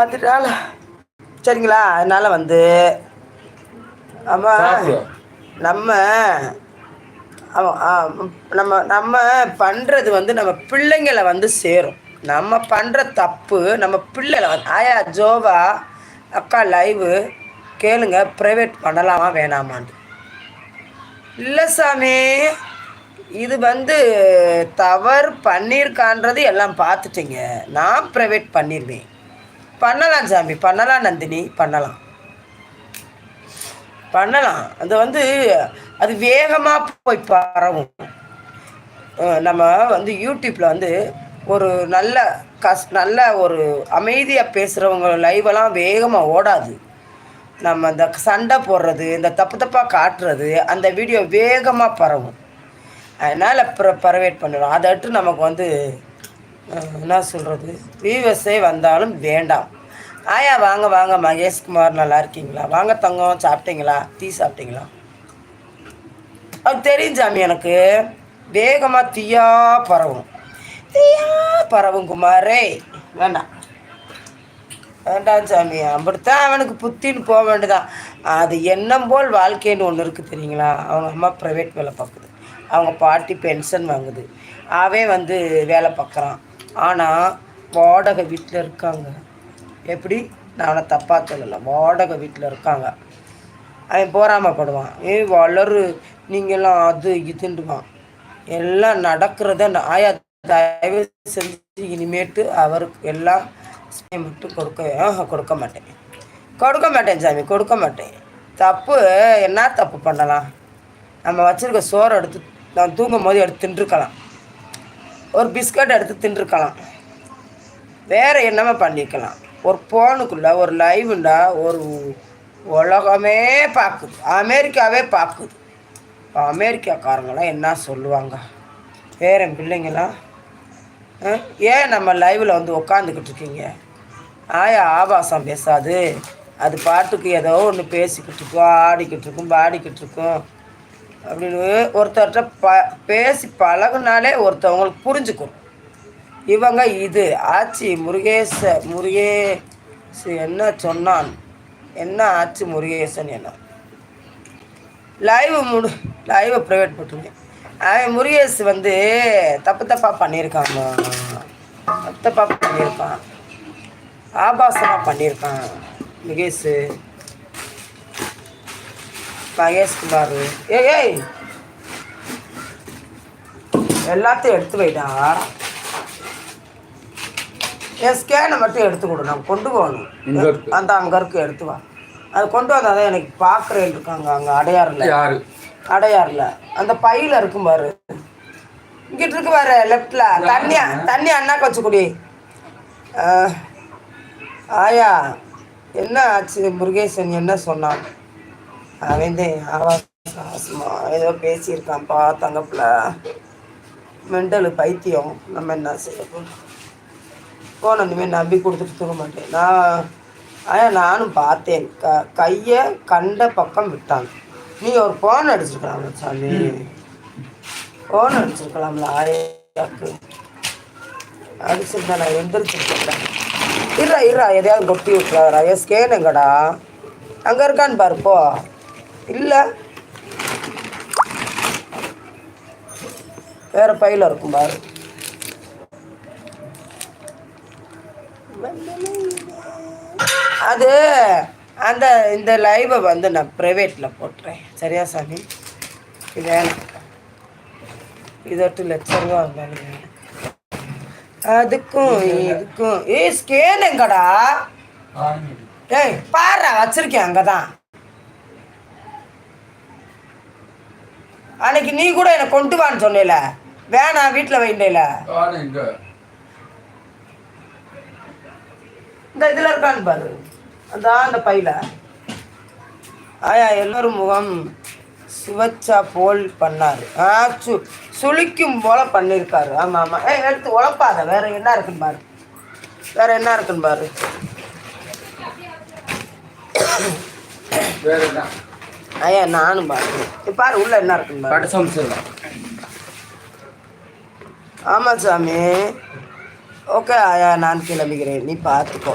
அதனால சரிங்களா அதனால வந்து ஆமாம் நம்ம நம்ம நம்ம பண்ணுறது வந்து நம்ம பிள்ளைங்களை வந்து சேரும். நம்ம பண்ணுற தப்பு நம்ம பிள்ளைகளை வந்து ஆயா ஜோவா அக்கா லைவு கேளுங்க ப்ரைவேட் பண்ணலாமா வேணாமான்னு இல்லை சாமி இது வந்து தவறு பண்ணியிருக்கான்றது எல்லாம் பார்த்துட்டீங்க. நான் ப்ரைவேட் பண்ணிடுவேன் பண்ணலாம் சாமி பண்ணலாம் நந்தினி பண்ணலாம். பண்ணலாம். அது வந்து அது வேகமாக போய் பரவும். நம்ம வந்து யூடியூப்பில் வந்து ஒரு நல்ல கஸ் நல்ல ஒரு அமைதியாக பேசுகிறவங்க லைவெல்லாம் வேகமாக ஓடாது. நம்ம இந்த சண்டை போடுறது இந்த தப்பு தப்பாக காட்டுறது அந்த வீடியோ வேகமாக பரவும். அதனால் ப்ர பரவேட் பண்ணணும் அதை நமக்கு வந்து என்ன சொல்கிறது வியூவர்ஸே வந்தாலும் வேண்டாம். ஆயா வாங்க வாங்க மகேஷ்குமார் நல்லா இருக்கீங்களா? வாங்க தங்கம் சாப்பிட்டீங்களா? டீ சாப்பிட்டீங்களா? அது தெரியும் சாமி எனக்கு. வேகமாக தீயா பரவும். தீயா பரவும் குமாரே. வேண்டாம். வேண்டாம் சாமி அப்படித்தான் அவனுக்கு புத்தின்னு போக வேண்டியதான் அது எண்ணம் போல் வாழ்க்கைன்னு ஒன்று இருக்குது தெரியுங்களா? அவங்க அம்மா ப்ரைவேட் வேலை பார்க்குது. அவங்க பாட்டி பென்ஷன் வாங்குது. அவன் வந்து வேலை பார்க்குறான். ஆனால் வாடகை வீட்டில் இருக்காங்க. எப்படி? நான் தப்பாக சொல்லலை. வாடகை வீட்டில் இருக்காங்க. அவன் போராமப்படுவான். ஏ வளரு. நீங்களாம் அது இதுன்றுவான். எல்லாம் நடக்கிறத நான் ஆயா தயவு செஞ்சு இனிமேட்டு அவருக்கு எல்லாம் மட்டும் கொடுக்க கொடுக்க மாட்டேன். கொடுக்க மாட்டேன் சாமி கொடுக்க மாட்டேன். தப்பு என்ன தப்பு பண்ணலாம்? நம்ம வச்சுருக்க சோறு எடுத்து நான் தூங்கும் போது எடுத்து தின்றுக்கலாம். ஒரு பிஸ்கட் எடுத்து தின்றுக்கலாம் வேறு என்னமா பண்ணிக்கலாம் ஒரு ஃபோனுக்குள்ளே ஒரு லைவுண்டா ஒரு உலகமே பார்க்குது அமெரிக்காவே பார்க்குது அமெரிக்காக்காரங்களாம் என்ன சொல்லுவாங்க? வேற என் பிள்ளைங்களாம் ஆ? ஏன் நம்ம லைவில் வந்து உக்காந்துக்கிட்டு இருக்கீங்க ஆயா ஆபாசம் பேசாது. அது பாட்டுக்கு ஏதோ ஒன்று பேசிக்கிட்டு இருக்கும் ஆடிக்கிட்டு இருக்கும் பாடிக்கிட்டு இருக்கும் அப்படின்னு ஒருத்தர்கிட்ட ப பேசி பழகுனாலே ஒருத்தவங்களுக்கு புரிஞ்சுக்கும். இவங்க இது ஆச்சி முருகேச முருகேசு என்ன சொன்னான்? என்ன ஆச்சு முருகேசன் என்ன? லைவ் முடு லைவை ப்ரைவேட் போட்டுருங்க. அவன் முருகேசு வந்து தப்பு தப்பாக பண்ணியிருக்காங்க தப்பு தப்பாக பண்ணியிருக்கான். ஆபாசமாக பண்ணியிருக்கான் முகேஷு மகேஷ்குமார் ஏய் ஏய். எல்லாத்தையும் எடுத்து வைடா. என் ஸ்கேனை மட்டும் எடுத்து கொடு. நான் கொண்டு போகணும். அந்த அங்கே இருக்கு எடுத்து வா. அது கொண்டு வந்தால் தான் எனக்கு பார்க்குறேன் இருக்காங்க அங்கே அடையாறில். அடையாறில். அந்த பையில் இருக்கும் பாரு. இங்கிட்டு இருக்கு பாரு லெஃப்டில் தண்ணி தண்ணி அண்ணாக்கு வச்சு குடி ஆயா என்ன ஆச்சு முருகேசன்? என்ன சொன்னான்? அவன் ஆவாசமா ஏதோ பேசியிருக்கான்ப்பா தங்கப்பில். மெண்டலு பைத்தியம். நம்ம என்ன செய்ய போன இனிமேல் நம்பி கொடுத்துட்டு தூங்க மாட்டேன். நான் ஆயா நானும் பார்த்தேன். க கையை கண்ட பக்கம் விட்டான். நீ ஒரு ஃபோன் அடிச்சிருக்கலாம்ல சாமி ஃபோன் அடிச்சிருக்கலாம்ல ஆயாக்கு. அடிச்சிருந்தா நான் எந்திரிச்சிருக்கேன் இருடா இருடா எதையாவது கொட்டி விட்டுறாரா என் ஸ்கேன் எங்கடா? அங்கே இருக்கான்னு பாருப்போ இல்லை. வேற பையில இருக்கும் பாரு. அது அந்த இந்த லைவை வந்து நான் ப்ரைவேட்டில் போட்டுறேன். சரியா சாமி? இது வேணாம். இதொட்டு லட்சம் ரூபா இருந்தாலும். அதுக்கும் இதுக்கும். ஏய் ஸ்கேன் எங்கடா? ஏய் பாரு வச்சிருக்கேன் அங்கே தான் அன்னைக்கு நீ கூட என்னை கொண்டு வான்னு சொன்னேல. வேணாம் வீட்டில் வைண்டேல இந்த இதில் இருக்கான்னு பாரு. அந்த அந்த பையில. ஆயா எல்லோரும் முகம் சுவச்சா போல் பண்ணார். ஆ சு சுளிக்கும் போல பண்ணியிருக்காரு ஆமாம் ஆமாம் ஏ எடுத்து உழப்பாத வேற என்ன இருக்குன்னு பாரு. வேற என்ன இருக்குன்னு பாரு. வேற என்ன? ஐயா நானும் பார்க்குறேன் இப்போ பாரு உள்ள என்ன இருக்குன்னு பாரு. சொல்லலாம் ஆமாம் சாமி. ஓகே ஆயா நான் கிளம்பிக்கிறேன். நீ பார்த்துக்கோ.